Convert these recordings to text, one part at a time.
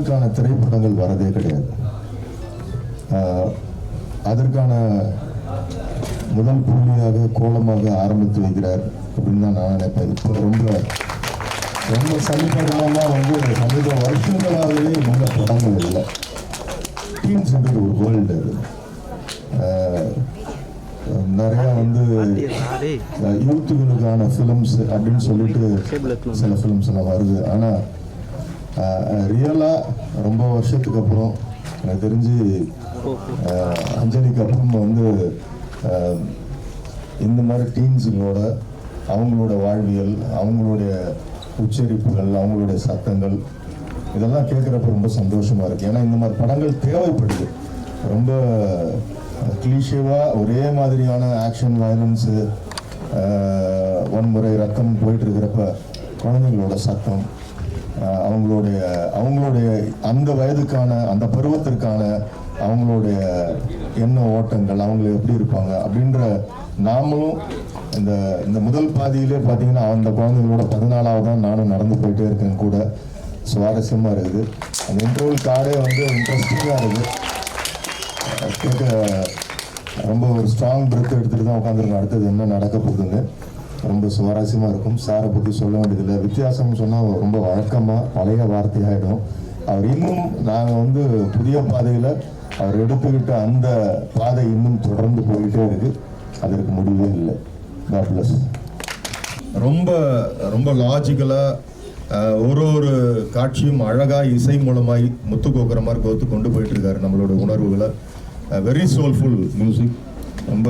பெண்களுக்கான திரைப்படங்கள் வரதே கிடையாது. அதற்கான முதல் புள்ளியாக கோலமாக ஆரம்பித்து வைக்கிறார் அப்படின்னு தான் நான் நினைப்பேன். இப்போ ரொம்ப ரொம்ப சமீபகாலமாக வந்து சமீப வருஷங்களாகவே நல்ல படங்கள் இல்லை. டீன்ஸ் ஒரு வேர்ல்டு அது. நிறைய வந்து யூத்துகளுக்கான ஃபிலிம்ஸ் அப்படின்னு சொல்லிட்டு சில ஃபிலிம்ஸ் எல்லாம் வருது. ஆனால் ரியலாக ரொம்ப வருஷத்துக்கு அப்புறம் எனக்கு தெரிஞ்சு அஞ்சலிக்கு அப்புறம் வந்து இந்த மாதிரி டீம்ஸுங்களோட அவங்களோட வாழ்வியல் அவங்களுடைய உச்சரிப்புகள் அவங்களுடைய சத்தங்கள் இதெல்லாம் கேட்குறப்ப ரொம்ப சந்தோஷமாக இருக்குது ஏன்னா இந்த மாதிரி படங்கள் தேவைப்படுது. ரொம்ப கிளீஷேவாக ஒரே மாதிரியான ஆக்ஷன் வயலன்ஸு வன்முறை ரத்தம் போயிட்டு இருக்கிறப்ப குழந்தைங்களோட சத்தம் அவங்களுடைய அவங்களுடைய அந்த வயதுக்கான அந்த பருவத்திற்கான அவங்களுடைய எண்ண ஓட்டங்கள் அவங்க எப்படி இருப்பாங்க அப்படின்ற நாமளும் இந்த இந்த முதல் பாதியிலே பார்த்தீங்கன்னா அந்த குழந்தைங்களோட பதினாலாவது தான் நானும் நடந்து போயிட்டே இருக்கேன் கூட. சுவாரஸ்யமாக இருக்குது. அந்த இன்டர்வல் கார்டே வந்து இன்ட்ரெஸ்டிங்காக இருக்குது. கேட்க ரொம்ப ஒரு ஸ்ட்ராங் பிரெத் எடுத்துகிட்டு தான் உட்காந்துருக்கோம் அடுத்தது என்ன நடக்க போகுதுன்னு. ரொம்ப சுவாரஸ்யமாக இருக்கும். சாரை பற்றி சொல்ல வேண்டியதில்லை. வித்தியாசம்னு சொன்னால் ரொம்ப வழக்கமாக பழைய வார்த்தையாகிடும் அவர் இன்னும் நாங்கள் வந்து புதிய பாதையில் அவர் எடுத்துக்கிட்ட அந்த பாதை இன்னும் தொடர்ந்து போயிட்டே இருக்கு. அதற்கு முடிவே இல்லை. காட் பிளஸ் ரொம்ப ரொம்ப லாஜிக்கலாக ஒரு ஒரு காட்சியும் அழகாக இசை மூலமாய் முத்து கோக்குற மாதிரி கோத்து கொண்டு போயிட்டு இருக்காரு நம்மளோட உணர்வுகளை. வெரி சோல்ஃபுல் மியூசிக் ரொம்ப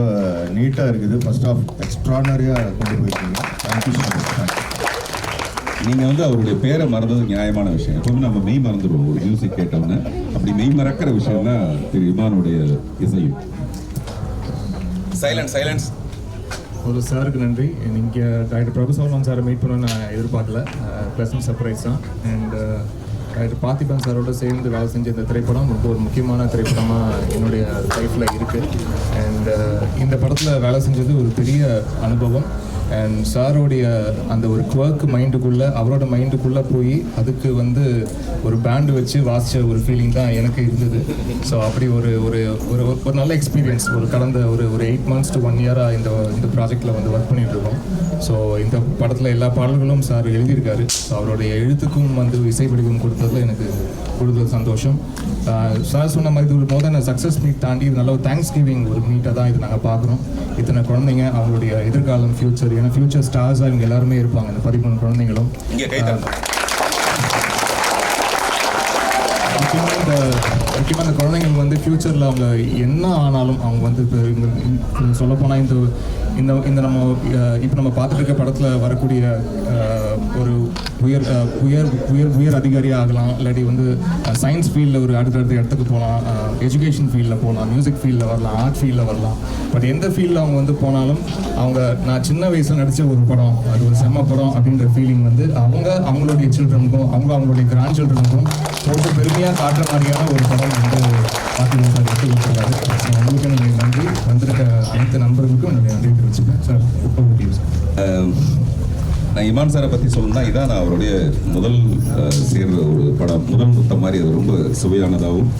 நீட்டாக இருக்குது. ஃபர்ஸ்ட் ஆஃப் எக்ஸ்ட்ரானரியாக கொண்டு போயிருக்கீங்க. தேங்க்யூ ஸோ மச் நீங்க வந்து அவருடைய பேரை மறந்தது நியாயமான விஷயம். எப்பவுமே நம்ம மெய் மறந்துடுவோம். ஒரு மியூசிக் கேட்டோம்னா அப்படி மெய் மறக்கிற விஷயம் தான் திரு இமானுடைய இசையும் சைலன்ஸ் சைலன்ஸ் ஒரு சாருக்கு நன்றி. இங்கே டாக்டர் பிரபு சோமன் சாரை மீட் பண்ண நான் எதிர்பார்க்கல. ப்ளசன்ட் சர்ப்ரைஸ் தான். அண்ட் ரைட் பார்த்திபன் சாரோட சேர்ந்து வேலை செஞ்ச இந்த திரைப்படம் ரொம்ப ஒரு முக்கியமான திரைப்படமாக என்னுடைய லைஃப்பில் இருக்குது அண்ட் uh, இந்த படத்தில் வேலை செஞ்சது ஒரு பெரிய அனுபவம். அண்ட் சாரோடைய அந்த ஒரு குவர்க் மைண்டுக்குள்ளே அவரோட மைண்டுக்குள்ளே போய் அதுக்கு வந்து ஒரு பேண்டு வச்சு வாசித்த ஒரு ஃபீலிங் தான் எனக்கு இருந்தது. ஸோ அப்படி ஒரு ஒரு ஒரு ஒரு நல்ல எக்ஸ்பீரியன்ஸ் ஒரு கடந்த ஒரு ஒரு எயிட் மந்த்ஸ் டு ஒன் இயராக இந்த இந்த ப்ராஜெக்டில் வந்து ஒர்க் பண்ணிகிட்ருக்கோம் ஸோ இந்த படத்தில் எல்லா பாடல்களும் சார் எழுதியிருக்காரு. ஸோ அவருடைய எழுத்துக்கும் வந்து இசைப்படிக்கும் கொடுத்ததுல எனக்கு கூடுதல் சந்தோஷம். சார் சொன்ன மாதிரி ஒரு மோதன சக்ஸஸ் மீட் தாண்டி இது நல்ல ஒரு தேங்க்ஸ் கிவிங் ஒரு மீட்டை தான் இது நாங்கள் பார்க்குறோம். இத்தனை குழந்தைங்க அவங்களுடைய எதிர்காலம் ஃபியூச்சர் ஏன்னா ஃபியூச்சர் ஸ்டார்ஸாக இவங்க எல்லாருமே இருப்பாங்க இந்த பதிமூணு குழந்தைங்களும். முக்கியமாக அந்த குழந்தைங்களுக்கு வந்து ஃப்யூச்சரில் அவங்க என்ன ஆனாலும் அவங்க வந்து இப்போ சொல்லப்போனால் இந்த இந்த இந்த நம்ம இப்போ நம்ம பார்த்துட்டு இருக்க படத்தில் வரக்கூடிய ஒரு உயர் உயர் உயர் உயர் அதிகாரியாக ஆகலாம். இல்லாட்டி வந்து சயின்ஸ் ஃபீல்டில் ஒரு அடுத்தடுத்த இடத்துக்கு போகலாம் எஜுகேஷன் ஃபீல்டில் போகலாம் மியூசிக் ஃபீல்டில் வரலாம். ஆர்ட் ஃபீல்டில் வரலாம். பட் எந்த ஃபீல்டில் அவங்க வந்து போனாலும் அவங்க நான் சின்ன வயசில் நடித்த ஒரு படம் அது ஒரு செம்ம படம் அப்படின்ற ஃபீலிங் வந்து அவங்க அவங்களுடைய சில்ட்ரனுக்கும் அவங்க அவங்களுடைய கிராண்ட் சில்ட்ரனுக்கும் ரொம்ப பெருமையாக காட்டுற மாதிரியான ஒரு படம் வந்து பார்த்திபன் சார் எடுத்து கொடுத்துருக்காரு. உங்களுக்கு என்னுடைய நன்றி. வந்திருக்க அனைத்து நண்பர்களுக்கும் என்னுடைய நன்றி தெரிவிச்சுக்கேன் சார் இப்போ முடியும் சார் நான் இமான் சாரை பற்றி சொல்லணும்னா இதான் நான் அவருடைய முதல் அஹ், சேர்ற ஒரு படம். முதல் முத்தம் மாதிரி அது ரொம்ப சுவையானதாகவும்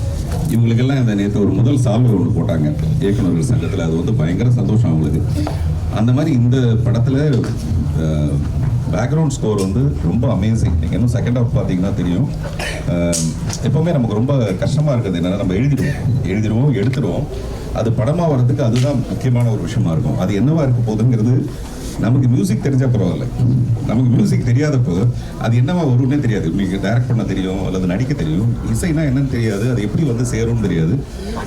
இவங்களுக்கெல்லாம் இந்த நேற்று ஒரு முதல் சால்வை ஒன்று போட்டாங்க. இயக்குநர்கள் சங்கத்தில். அது வந்து பயங்கர சந்தோஷம் அவங்களுக்கு. அந்த மாதிரி இந்த படத்தில் பேக்ரவுண்ட் ஸ்கோர் வந்து ரொம்ப அமேசிங் நீங்கள் இன்னும் செகண்ட் ஹாஃப் பார்த்தீங்கன்னா தெரியும். எப்போவுமே நமக்கு ரொம்ப கஷ்டமாக இருக்குது என்னென்னா நம்ம எழுதிடுவோம். எழுதிடுவோம் எடுத்துடுவோம். அது படமாக வர்றதுக்கு அதுதான் முக்கியமான ஒரு விஷயமா இருக்கும். அது என்னவா இருக்க போகுதுங்கிறது நமக்கு மியூசிக் தெரிஞ்சால் பரவாயில்ல. நமக்கு மியூசிக் தெரியாதப்போ அது என்னவா வரும்னே தெரியாது. உங்களுக்கு டைரக்ட் பண்ண தெரியும் அல்லது நடிக்க தெரியும். இசைனா என்னன்னு தெரியாது. அது எப்படி வந்து சேரும்னு தெரியாது.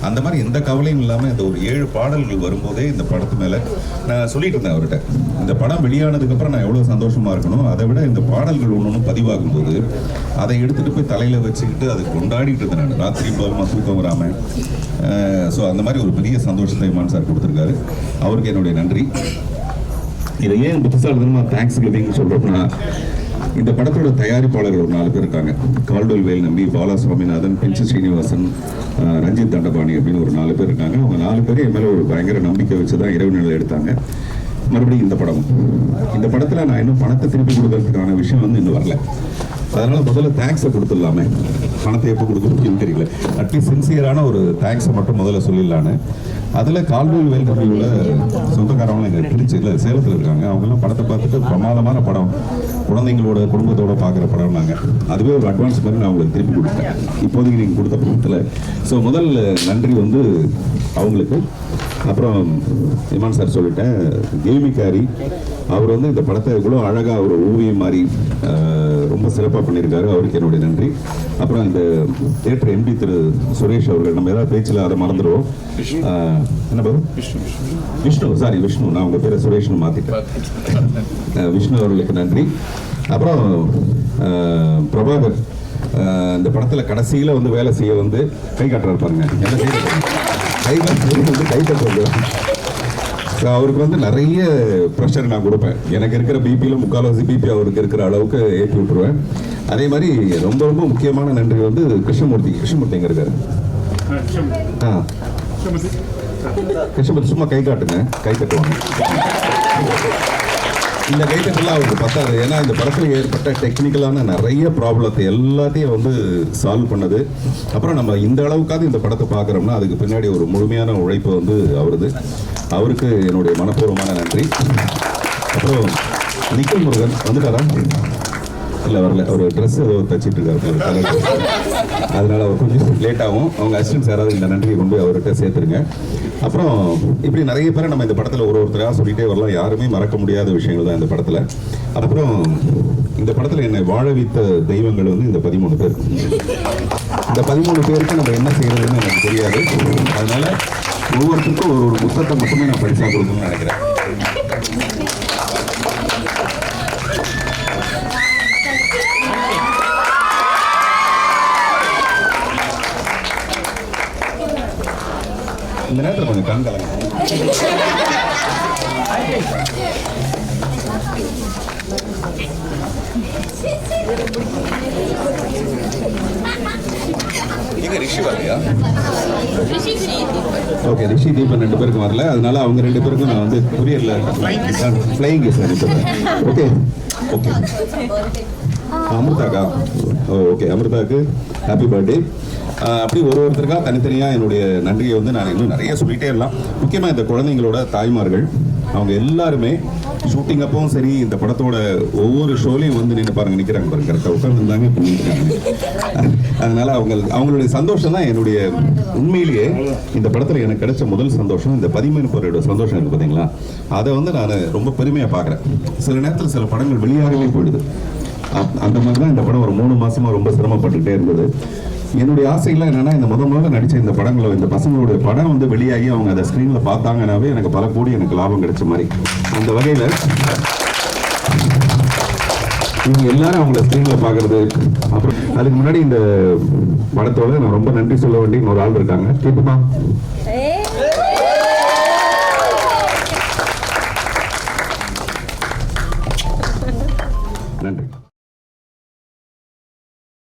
அந்த மாதிரி எந்த கவலையும் இல்லாமல் இந்த ஒரு ஏழு பாடல்கள் வரும்போதே இந்த படத்து மேலே நான் சொல்லிட்டு இருந்தேன் அவர்கிட்ட. இந்த படம் வெளியானதுக்கப்புறம் நான் எவ்வளோ சந்தோஷமாக இருக்கணும் அதை விட இந்த பாடல்கள் ஒன்று ஒன்று பதிவாகும் போது அதை எடுத்துகிட்டு போய் தலையில் வச்சுக்கிட்டு அதை கொண்டாடிட்டு இருந்தேன் நான். ராத்திரி பகமாக தூக்கம் வராமல் ஸோ அந்த மாதிரி ஒரு பெரிய சந்தோஷத்தை இமான் சார் கொடுத்துருக்காரு. அவருக்கு என்னுடைய நன்றி. இதை ஏன் புத்திசாலிதனமாக தேங்க்ஸ் கிவிங் சொல்கிறோம்னா இந்த படத்தோட தயாரிப்பாளர் ஒரு நாலு பேர் இருக்காங்க. கால்டோல் வேல் நம்பி பாலா சுவாமிநாதன் பெஞ்சு ஸ்ரீனிவாசன் ரஞ்சித் தண்டபாணி அப்படின்னு ஒரு நாலு பேர் இருக்காங்க. அவங்க நாலு பேர் என் மேலே ஒரு பயங்கர நம்பிக்கை வச்சு தான் இரவு நிலை எடுத்தாங்க. மறுபடியும் இந்த படம். இந்த படத்தில் நான் இன்னும் பணத்தை திருப்பி கொடுக்கறதுக்கான விஷயம் வந்து இன்னும் வரல. அதனால முதல்ல தேங்க்ஸை கொடுத்துடலாமே. பணத்தை எப்போ கொடுக்குறதுன்னு தெரியல. அட்லீஸ்ட் சின்சியரான ஒரு தேங்க்ஸை மட்டும் முதல்ல சொல்லிடலான்னு. அதில் கால்வெல் வேல்கம்பியோட சொந்தக்காரவங்க எங்கள் திருச்சி இல்லை சேலத்தில் இருக்காங்க. அவங்கெல்லாம் படத்தை பார்த்துட்டு பிரமாதமான படம். குழந்தைங்களோட குடும்பத்தோட பார்க்குற படம் நாங்கள் அதுவே ஒரு அட்வான்ஸ் மாதிரி நான் அவங்களுக்கு திருப்பி கொடுத்தேன் இப்போதைக்கு நீங்கள் கொடுத்த படத்தில். ஸோ முதல் நன்றி வந்து அவங்களுக்கு. அப்புறம் இமான் சார் சொல்லிட்டேன் கேமிக்காரி அவர் வந்து இந்த படத்தை இவ்வளோ அழகாக ஒரு ஓவியம் மாதிரி ரொம்ப சிறப்பாக பண்ணியிருக்காரு. அவருக்கு என்னுடைய நன்றி. அப்புறம் இந்த தேட்டர் எம்பி திரு சுரேஷ் அவர்கள் நம்ம ஏதாவது பேச்சில் அதை மறந்துடுவோம். என்ன பேரு விஷ்ணு சாரி விஷ்ணு நான் உங்கள் பேரை சுரேஷ்னு மாற்றிட்டேன் விஷ்ணு அவர்களுக்கு நன்றி. அப்புறம் பிரபாகர் இந்த படத்தில் கடைசியில் வந்து வேலை செய்ய வந்து கை காட்டுறாரு பாருங்க. என்ன கை காட்டுறது வந்து கை தட்டுறது. ஸோ அவருக்கு வந்து நிறைய ப்ரெஷர் நான் கொடுப்பேன். எனக்கு இருக்கிற பிபியில் முக்கால்வாசி பிபி அவருக்கு இருக்கிற அளவுக்கு ஏற்றி விட்டுருவேன். அதே மாதிரி ரொம்ப ரொம்ப முக்கியமான நன்றி வந்து கிருஷ்ணமூர்த்தி. கிருஷ்ணமூர்த்தி எங்க இருக்காரு? ஆ. கிருஷ்ணமூர்த்தி. சும்மா கை காட்டுங்க. கை தட்டுவாங்க இந்த கைத்தட்டெல்லாம் அவருக்கு பத்தாது. ஏன்னா இந்த படத்தில் ஏற்பட்ட டெக்னிக்கலான நிறைய ப்ராப்ளத்தை எல்லாத்தையும் வந்து சால்வ் பண்ணது. அப்புறம் நம்ம இந்த அளவுக்காவது இந்த படத்தை பார்க்குறோம்னா அதுக்கு பின்னாடி ஒரு முழுமையான உழைப்பு வந்து அவருது. அவருக்கு என்னுடைய மனப்பூர்வமான நன்றி. அப்புறம் நிக்கல் முருகன் வந்துட்டாரா? இல்லை வரல. அவர் ட்ரெஸ் ஏதோ தச்சிட்டு இருக்காரு. அதனால அவர் கொஞ்சம் லேட் ஆகும். அவங்க அசிஸ்டன்ஸ் யாராவது இந்த நன்றியை கொண்டு போய் அவர்கிட்ட சேர்த்துருங்க. அப்புறம் இப்படி நிறைய பேரை நம்ம இந்த படத்தில் ஒரு ஒருத்தராக சொல்லிட்டே வரலாம். யாருமே மறக்க முடியாத விஷயங்கள் தான் இந்த படத்தில். அப்புறம் இந்த படத்தில் என்னை வாழ வைத்த தெய்வங்கள் வந்து இந்த பதிமூணு பேர். இந்த பதிமூணு பேருக்கு நம்ம என்ன செய்யறதுன்னு எனக்கு தெரியாது. அதனால ஒவ்வொருத்தருக்கும் ஒரு ஒரு புத்தகத்தை மட்டுமே நான் படிச்சா கொடுக்கணும்னு நினைக்கிறேன். கொஞ்சம் கண் கலங்க. எங்க ரிஷி வரலையா? ஓகே ரிஷி தீபன் ரெண்டு பேருக்கும் வரல. அதனால அவங்க ரெண்டு பேருக்கும் நான் வந்து கொரியர்ல ஃப்ளைங் ஓகே ஓகே அமிர்தாக்கா. ஓ ஓகே அமிர்தாக்கு ஹாப்பி பர்த்டே அப்படி ஒரு ஒருத்தருக்கா தனித்தனியாக என்னுடைய நன்றியை வந்து நான் இன்னும் நிறைய சொல்லிகிட்டே இருக்கலாம். முக்கியமாக இந்த குழந்தைங்களோட தாய்மார்கள் அவங்க எல்லாருமே ஷூட்டிங் அப்பவும் சரி இந்த படத்தோட ஒவ்வொரு ஷோலையும் வந்து நின்று பாருங்க நிற்கிறாங்க பாருங்க. கரெக்டாக உட்காந்துருந்தாங்க இப்போ நிற்கிறாங்க அதனால அவங்க அவங்களுடைய சந்தோஷம் தான் என்னுடைய உண்மையிலேயே இந்த படத்தில் எனக்கு கிடைச்ச முதல் சந்தோஷம். இந்த பதிமூணு பேரோட சந்தோஷம் இருக்கு பார்த்தீங்களா அதை வந்து நான் ரொம்ப பெருமையாக பார்க்குறேன். சில நேரத்தில் சில படங்கள் வெளியாகவே போயிடுது. அந்த மாதிரி தான் இந்த படம் ஒரு மூணு மாதமாக ரொம்ப சிரமப்பட்டுகிட்டே இருந்தது. என்னுடைய ஆசைகள்லாம் என்னன்னா இந்த முத முதல்ல நடித்த இந்த படங்களை இந்த பசங்களுடைய படம் வந்து வெளியாகி அவங்க அதை ஸ்க்ரீனில் பார்த்தாங்கனாவே எனக்கு பல கோடி எனக்கு லாபம் கிடைச்ச மாதிரி. அந்த வகையில் இவங்க எல்லாரும் அவங்கள ஸ்க்ரீனில் பார்க்கறது அப்புறம் அதுக்கு முன்னாடி இந்த படத்தோட நான் ரொம்ப நன்றி சொல்ல வேண்டிய ஒரு ஆள் இருக்காங்க. கேட்டுமா